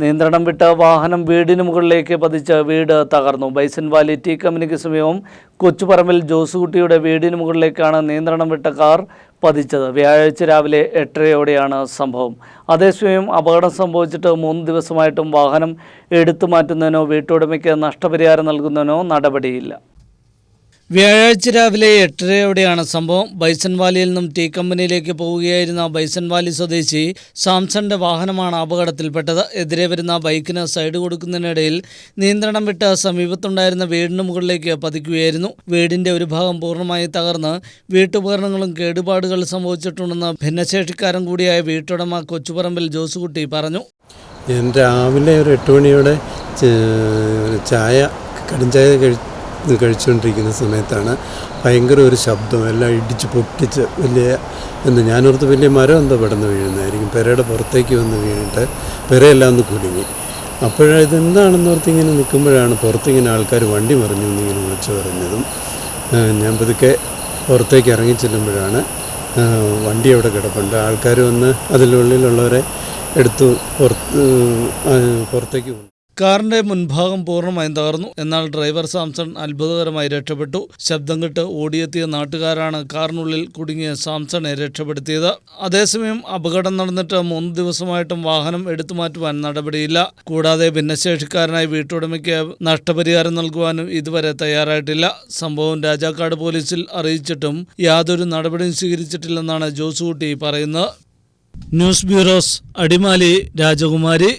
നിയന്ത്രണം വിട്ട വാഹനം വീടിന് മുകളിലേക്ക് പതിച്ച് വീട് തകർന്നു. ബൈസൻ വാലി ടീ കമ്പനിക്ക് സമീപം കൊച്ചുപറമ്പിൽ ജോസുകുട്ടിയുടെ വീടിന് മുകളിലേക്കാണ് നിയന്ത്രണം വിട്ട കാർ പതിച്ചത്. വ്യാഴാഴ്ച രാവിലെ എട്ടരയോടെയാണ് സംഭവം. അതേസമയം അപകടം സംഭവിച്ചിട്ട് മൂന്ന് ദിവസമായിട്ടും വാഹനം എടുത്തു മാറ്റുന്നതിനോ വീട്ടുടമയ്ക്ക് നഷ്ടപരിഹാരം നൽകുന്നതിനോ നടപടിയില്ല. വ്യാഴാഴ്ച രാവിലെ എട്ടരയോടെയാണ് സംഭവം. ബൈസൺ വാലിയിൽ നിന്നും ടീ കമ്പനിയിലേക്ക് പോവുകയായിരുന്ന ബൈസൺ വാലി സ്വദേശി സാംസന്റെ വാഹനമാണ് അപകടത്തിൽപ്പെട്ടത്. എതിരെ വരുന്ന ബൈക്കിന് സൈഡ് കൊടുക്കുന്നതിനിടയിൽ നിയന്ത്രണം വിട്ട് സമീപത്തുണ്ടായിരുന്ന വീടിന് മുകളിലേക്ക് പതിക്കുകയായിരുന്നു. വീടിന്റെ ഒരു ഭാഗം പൂർണമായി തകർന്ന് വീട്ടുപകരണങ്ങളും കേടുപാടുകൾ സംഭവിച്ചിട്ടുണ്ടെന്ന് ഭിന്നശേഷിക്കാരൻ കൂടിയായ വീട്ടുടമ കൊച്ചുപറമ്പിൽ ജോസുകുട്ടി പറഞ്ഞു. രാവിലെ ഒരു എട്ട് മണിയോടെ ചായ കടുംചായ കഴി കഴിച്ചുകൊണ്ടിരിക്കുന്ന സമയത്താണ് ഭയങ്കര ഒരു ശബ്ദം എല്ലാം ഇടിച്ച് പൊട്ടിച്ച് വലിയ എന്താ ഞാനോർത്ത് വലിയ മരം എന്താ പെടന്ന് വീഴുന്നതായിരിക്കും. പെരയുടെ പുറത്തേക്ക് വന്ന് വീണിട്ട് പെരയെല്ലാം ഒന്ന് കുലുങ്ങി. അപ്പോഴതെന്താണെന്ന് ഓർത്ത് ഇങ്ങനെ നിൽക്കുമ്പോഴാണ് പുറത്തിങ്ങനെ ആൾക്കാർ വണ്ടി മറിഞ്ഞു എന്നിങ്ങനെ വിളിച്ചു പറഞ്ഞതും ഞാൻ പതുക്കെ പുറത്തേക്ക് ഇറങ്ങി ചെല്ലുമ്പോഴാണ് വണ്ടി അവിടെ കിടപ്പുണ്ട്. ആൾക്കാർ വന്ന് അതിനുള്ളിലുള്ളവരെ എടുത്തു പുറത്ത് പുറത്തേക്ക് കൊണ്ടു കാറിന്റെ മുൻഭാഗം പൂർണമായും തകർന്നു. എന്നാൽ ഡ്രൈവർ സാംസൺ അത്ഭുതകരമായി രക്ഷപ്പെട്ടു. ശബ്ദം കിട്ട് ഓടിയെത്തിയ നാട്ടുകാരാണ് കാറിനുള്ളിൽ കുടുങ്ങിയ സാംസണെ രക്ഷപ്പെടുത്തിയത്. അതേസമയം അപകടം നടന്നിട്ട് മൂന്ന് ദിവസമായിട്ടും വാഹനം എടുത്തു മാറ്റുവാൻ നടപടിയില്ല. കൂടാതെ ഭിന്നശേഷിക്കാരനായ വീട്ടുടമയ്ക്ക് നഷ്ടപരിഹാരം നൽകുവാനും ഇതുവരെ തയ്യാറായിട്ടില്ല. സംഭവം രാജാക്കാട് പോലീസിൽ അറിയിച്ചിട്ടും യാതൊരു നടപടിയും സ്വീകരിച്ചിട്ടില്ലെന്നാണ് ജോസുകുട്ടി പറയുന്നത്. ന്യൂസ് ബ്യൂറോസ് അടിമാലി രാജകുമാരി.